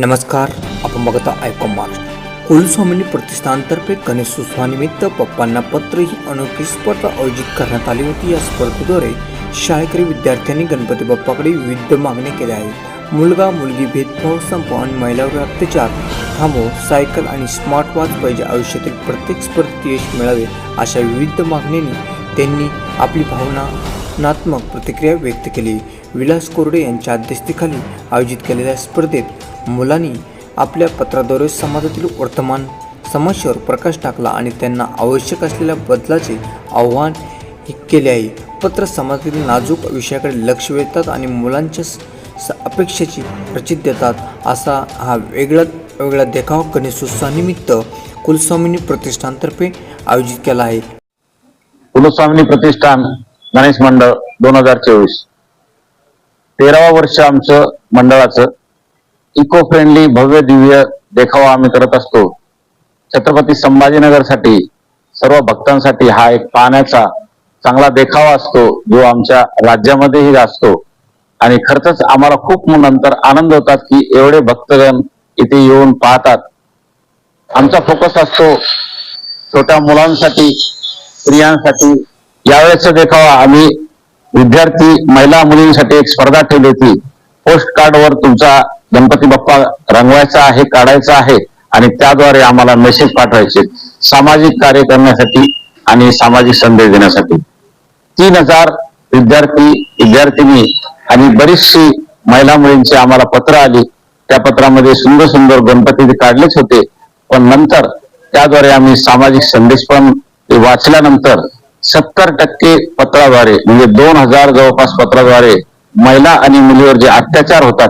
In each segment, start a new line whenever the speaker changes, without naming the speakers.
नमस्कार आपण बघता आयकॉम महाराष्ट्र. कुलस्वामिनी प्रतिष्ठानतर्फे गणेशोत्सवानिमित्त पप्पांना पत्र ही अनोखी स्पर्धा आयोजित करण्यात आली होती. या स्पर्धेद्वारे शाळेकरी विद्यार्थ्यांनी गणपती बाप्पाकडे विविध मागणी केल्या आहेत. मुलगा मुलगी भेदभाव संपव आणि महिलावर अत्याचार थांबव सायकल आणि स्मार्ट वॉच पाहिजे आयुष्यातील प्रत्येक स्पर्धेत यश मिळावे अशा विविध मागण्यांनी त्यांनी आपली भावनात्मक प्रतिक्रिया व्यक्त केली. विलास कोरडे यांच्या अध्यक्षतेखाली आयोजित केलेल्या स्पर्धेत मुलांनी आपल्या पत्राद्वारे समाजातील वर्तमान समस्येवर प्रकाश टाकला आणि त्यांना आवश्यक असलेल्या बदलाचे आव्हान केले आहे. पत्र समाजातील नाजूक विषयाकडे लक्ष वेधतात आणि मुलांच्या स- अपेक्षेची प्रचित देतात. असा हा वेगळा वेगळा देखाव गणेशोत्सवानिमित्त कुलस्वामिनी प्रतिष्ठानतर्फे आयोजित केला आहे.
कुलस्वामिनी प्रतिष्ठान गणेश मंडळ दोन हजार चोवीस. तेरावा वर्ष आमचं मंडळाचं इको फ्रेंडली भव्य दिव्य देखावा आम्ही करत असतो. छत्रपती संभाजीनगरसाठी सर्व भक्तांसाठी हा एक पाहण्याचा चांगला देखावा असतो जो आमच्या राज्यामध्येही असतो. आणि खरंच आम्हाला खूप नंतर आनंद होतात की एवढे भक्तगण इथे येऊन पाहतात. आमचा फोकस असतो छोट्या मुलांसाठी स्त्रियांसाठी. यावेळेचा देखावा आम्ही विद्यार्थी महिला मुलींसाठी एक स्पर्धा ठेवली होती. पोस्ट कार्डवर तुमचा गणपती बाप्पा रंगवायचा आहे काढायचा आहे आणि त्याद्वारे आम्हाला मेसेज पाठवायचे. सामाजिक कार्य करण्यासाठी आणि सामाजिक संदेश देण्यासाठी. तीन हजार विद्यार्थी विद्यार्थिनी आणि बरीचशी महिला मुलींची आम्हाला पत्र आली. त्या पत्रामध्ये सुंदर सुंदर गणपती काढलेच होते. पण नंतर त्याद्वारे आम्ही सामाजिक संदेश पण वाचल्यानंतर सत्तर टक्के पत्राद्वारे म्हणजे दोन हजार जवळपास पत्राद्वारे महिला आणि मुलीवर जे अत्याचार होतात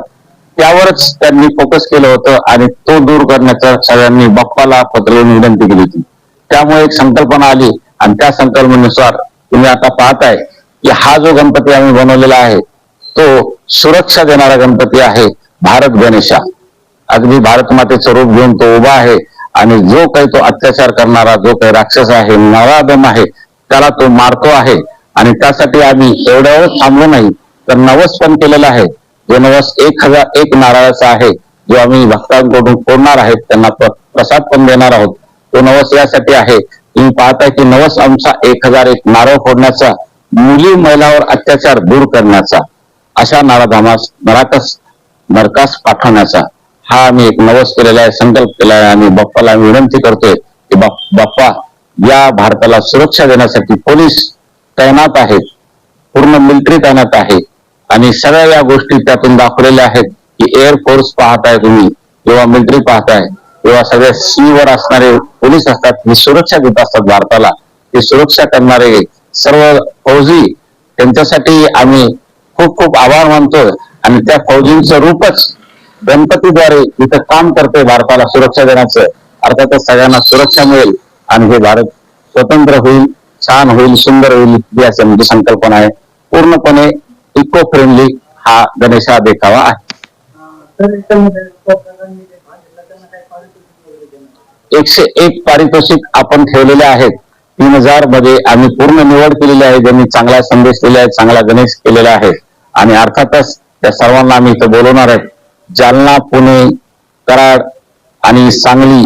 त्यावरच त्यांनी फोकस केलं होतं आणि तो दूर करण्याचा सगळ्यांनी बाप्पाला पत्र विनंती केली होती. त्यामुळे एक संकल्पना आली आणि त्या संकल्पनेनुसार तुम्ही आता पाहताय की हा जो गणपती आम्ही बनवलेला आहे तो सुरक्षा देणारा गणपती आहे भारत गणेशा. अगदी भारत मातेचं रूप घेऊन तो उभा आहे आणि जो काही तो अत्याचार करणारा जो काही राक्षस आहे नराधम आहे त्याला तो मारतो आहे. आणि त्यासाठी आम्ही एवढ्यावर थांबलो नाही तर नवस पण केलेलं आहे. जो नवस एक हजार एक नारळाचा आहे जो आम्ही भक्तांकडून फोडणार आहेत त्यांना प्रसाद पण देणार आहोत. तो नवस यासाठी आहे. तुम्ही पाहताय की नवस आमचा एक हजार एक नारळ फोडण्याचा मुली महिलावर अत्याचार दूर करण्याचा अशा नाराधामास नराकस नरकास पाठवण्याचा. हा आम्ही एक नवस केलेला आहे संकल्प केला आहे. आणि बाप्पाला विनंती करतोय की बाप्पा या भारताला सुरक्षा देण्यासाठी पोलीस तैनात आहेत. पूर्ण मिलिटरी तैनात आहे. आणि सगळ्या या गोष्टी त्यातून दाखवलेल्या आहेत की एअरफोर्स पाहताय तुम्ही किंवा मिलिटरी पाहताय किंवा सगळ्या सीवर असणारे पोलीस असतात हे सुरक्षा देत असतात भारताला. ते सुरक्षा करणारे सर्व फौजी त्यांच्यासाठी आम्ही खूप खूप आभार मानतोय. आणि त्या फौजींचं रूपच गणपतीद्वारे इथं काम करते भारताला सुरक्षा देण्याचं. अर्थातच सगळ्यांना सुरक्षा मिळेल आणि हे भारत स्वतंत्र होईल छान होईल सुंदर होईल ही म्हणजे आमची संकल्पना आहे. पूर्णपणे इको फ्रेंडली हा गणेशा देखावा आहे. एकशे एक पारितोषिक आपण ठेवलेले आहेत. तीन हजारमध्ये आम्ही पूर्ण निवड केलेली आहे. ज्यांनी चांगला संदेश दिला आहे चांगला गणेश केलेला आहे. आणि अर्थातच त्या सर्वांना आम्ही इथं बोलवणार आहे. जालना पुणे कराड आणि सांगली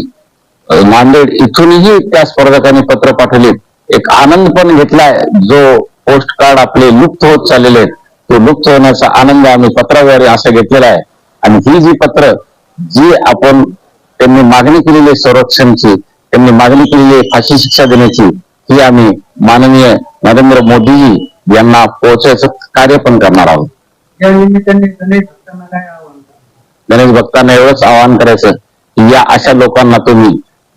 नांदेड इथूनही त्या स्पर्धकांनी पत्र पाठवले एक आनंद पण घेतलाय. जो पोस्ट कार्ड आपले लुप्त होत चाललेले आहेत. तो लुप्त होण्याचा आनंद आम्ही पत्राद्वारे असं घेतलेला आहे. आणि ही जी पत्र जी आपण त्यांनी मागणी केलेली आहे संरक्षणची त्यांनी मागणी केलेली आहे फाशी शिक्षा देण्याची ही आम्ही माननीय नरेंद्र मोदीजी यांना पोहोचायचं कार्य पण करणार आहोत?
गणेश भक्तांना
एवढंच आवाहन करायचं की या अशा लोकांना तुम्ही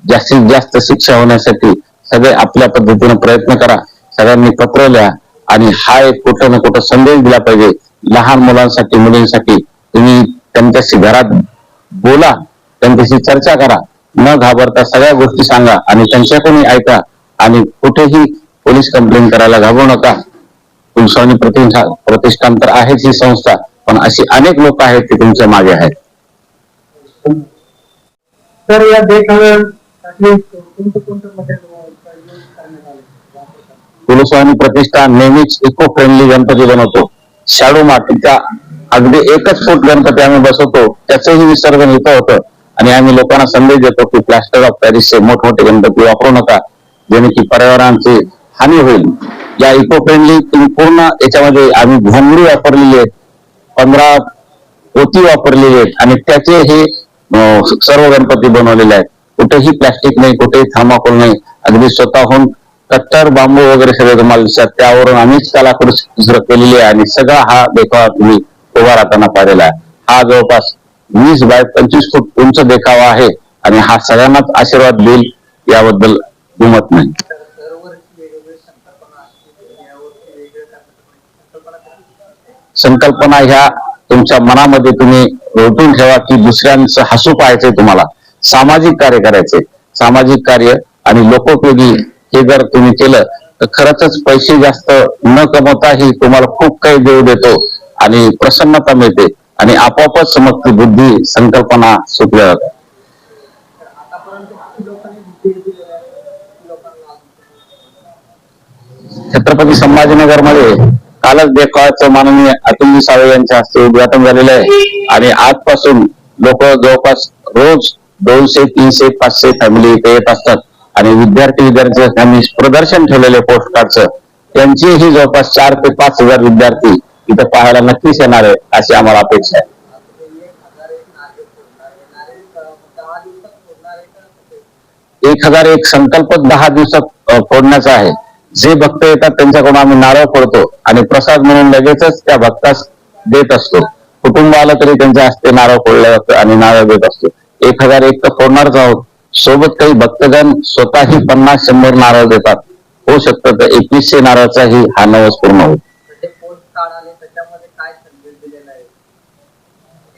जास्तीत जास्त शिक्षा होण्यासाठी सगळे आपल्या पद्धतीने प्रयत्न करा. सगळ्यांनी पत्र लिहा. आणि हा एक कुठं ना कुठं संदेश दिला पाहिजे. लहान मुलांसाठी मुलींसाठी तुम्ही त्यांच्याशी घरात बोला त्यांच्याशी चर्चा करा. न घाबरता सगळ्या गोष्टी सांगा आणि त्यांच्याकडून ऐका आणि कुठेही पोलीस कंप्लेंट करायला घाबरू नका. कुलस्वामी प्रतिष्ठान प्रतिष्ठान तर आहेच ही संस्था पण अशी अनेक लोक आहेत ती तुमच्या मागे आहेत.
तर या
कुलस्वामी प्रतिष्ठान नेहमीच इको फ्रेंडली गणपती बनवतो. शाडू मातीचा अगदी एकच फूट गणपती आम्ही बसवतो त्याचंही विसर्जन इथं होतं. आणि आम्ही लोकांना संदेश देतो की प्लास्टर ऑफ पॅरिसचे मोठमोठे गणपती वापरू नका जेणे की पर्यावरणाची हानी होईल. या इको फ्रेंडली पूर्ण याच्यामध्ये आम्ही घोंगडी वापरलेली आहे पंधरा पोती वापरलेली आहेत आणि त्याचे हे सर्व गणपती बनवलेले आहेत. कुठेही प्लास्टिक नाही कुठेही थर्माकोल नाही. अगदी स्वतःहून कट्टर बांबू वगैरे सगळे तुम्हाला दिसतात. त्यावरून आम्हीच त्याला दुसरं केलेली आहे आणि सगळा हा देखावा तुम्ही उभा राहताना पाहिलेला आहे. हा जवळपास वीस बाय पंचवीस फूट उंच देखावा आहे आणि हा सगळ्यांनाच आशीर्वाद देईल याबद्दल दुमत नाही.
संकल्पना
ह्या तुमच्या मनामध्ये तुम्ही रोटून ठेवा की दुसऱ्यांचं हसू पाहायचंय तुम्हाला. सामाजिक कार्य करायचे सामाजिक कार्य आणि लोकोपयोगी हे जर तुम्ही केलं तर खरंच पैसे जास्त न कमवताही तुम्हाला खूप काही देऊ देतो आणि प्रसन्नता मिळते आणि आपोआपच मग ती बुद्धी संकल्पना सुटल्या जातात.
छत्रपती संभाजीनगरमध्ये
छत्रपती संभाजीनगरमध्ये कालच देखाव्याचं माननीय अतुलजी सावे यांच्या हस्ते उद्घाटन झालेलं आहे. आणि आजपासून लोक जवळपास रोज दोनशे तीनशे पाचशे फॅमिली इथे येत असतात. आणि विद्यार्थी विद्यार्थी प्रदर्शन ठेवलेले पोस्ट कार्डचं त्यांचीही जवळपास चार ते पाच हजार विद्यार्थी इथं पाहायला नक्कीच येणार आहे अशी आम्हाला अपेक्षा आहे. एक हजार एक संकल्प दहा दिवसात फोडण्याचा आहे. जे भक्त येतात त्यांच्याकडून आम्ही नारळ फोडतो आणि प्रसाद म्हणून लगेचच त्या भक्तास देत असतो. कुटुंब आलं तरी त्यांच्या हस्ते नारळ फोडलं जातं आणि नारळ देत असतो. एक हजार एक तर फोडणारच आहोत. सोबत काही भक्तगण स्वतःही पन्नास शंभर नारळ देतात. होऊ शकतं तर एकवीसशे नारळाचाही हा नवस पूर्ण होईल.
जे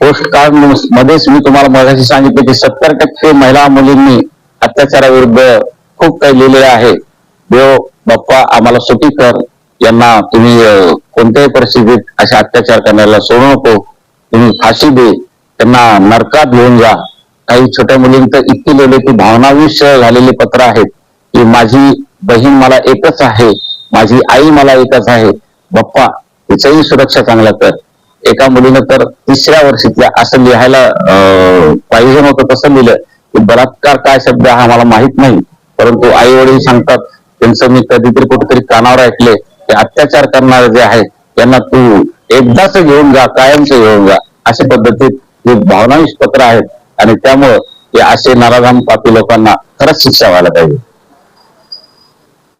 पोस्ट कार्ड
मध्येच मी तुम्हाला मगाशी सांगितलं की सत्तर टक्के महिला मुलींनी अत्याचाराविरुद्ध खूप काही लिहिलेलं आहे. देव बाप्पा आम्हाला सुटी कर. यांना तुम्ही कोणत्याही परिस्थितीत असे अत्याचार करण्याला सोडू नको. तुम्ही फाशी दे. त्यांना नरकात घेऊन जा. काही छोट्या मुलींचं इतके इतकी लिहिले की भावनाविष झालेली पत्र आहेत की माझी बहीण मला एकच आहे माझी आई मला एकच आहे. बाप्पा तिचंही सुरक्षा चांगला कर. एका मुलीनं तर तिसऱ्या वर्षीतल्या असं लिहायला पाहिजे नव्हतं तसं लिहिलं. की बलात्कार काय शब्द हा मला माहीत नाही. परंतु आई वडील सांगतात त्यांचं मी कधीतरी कुठेतरी कानावर ऐकले. की अत्याचार करणारे जे आहेत त्यांना तू एकदाच घेऊन जा कायमच घेऊन जा. अशा पद्धतीत जे भावनाविष पत्र आहेत आणि त्यामुळं हे असे नराधाम पापी लोकांना खरंच शिक्षा व्हायला पाहिजे.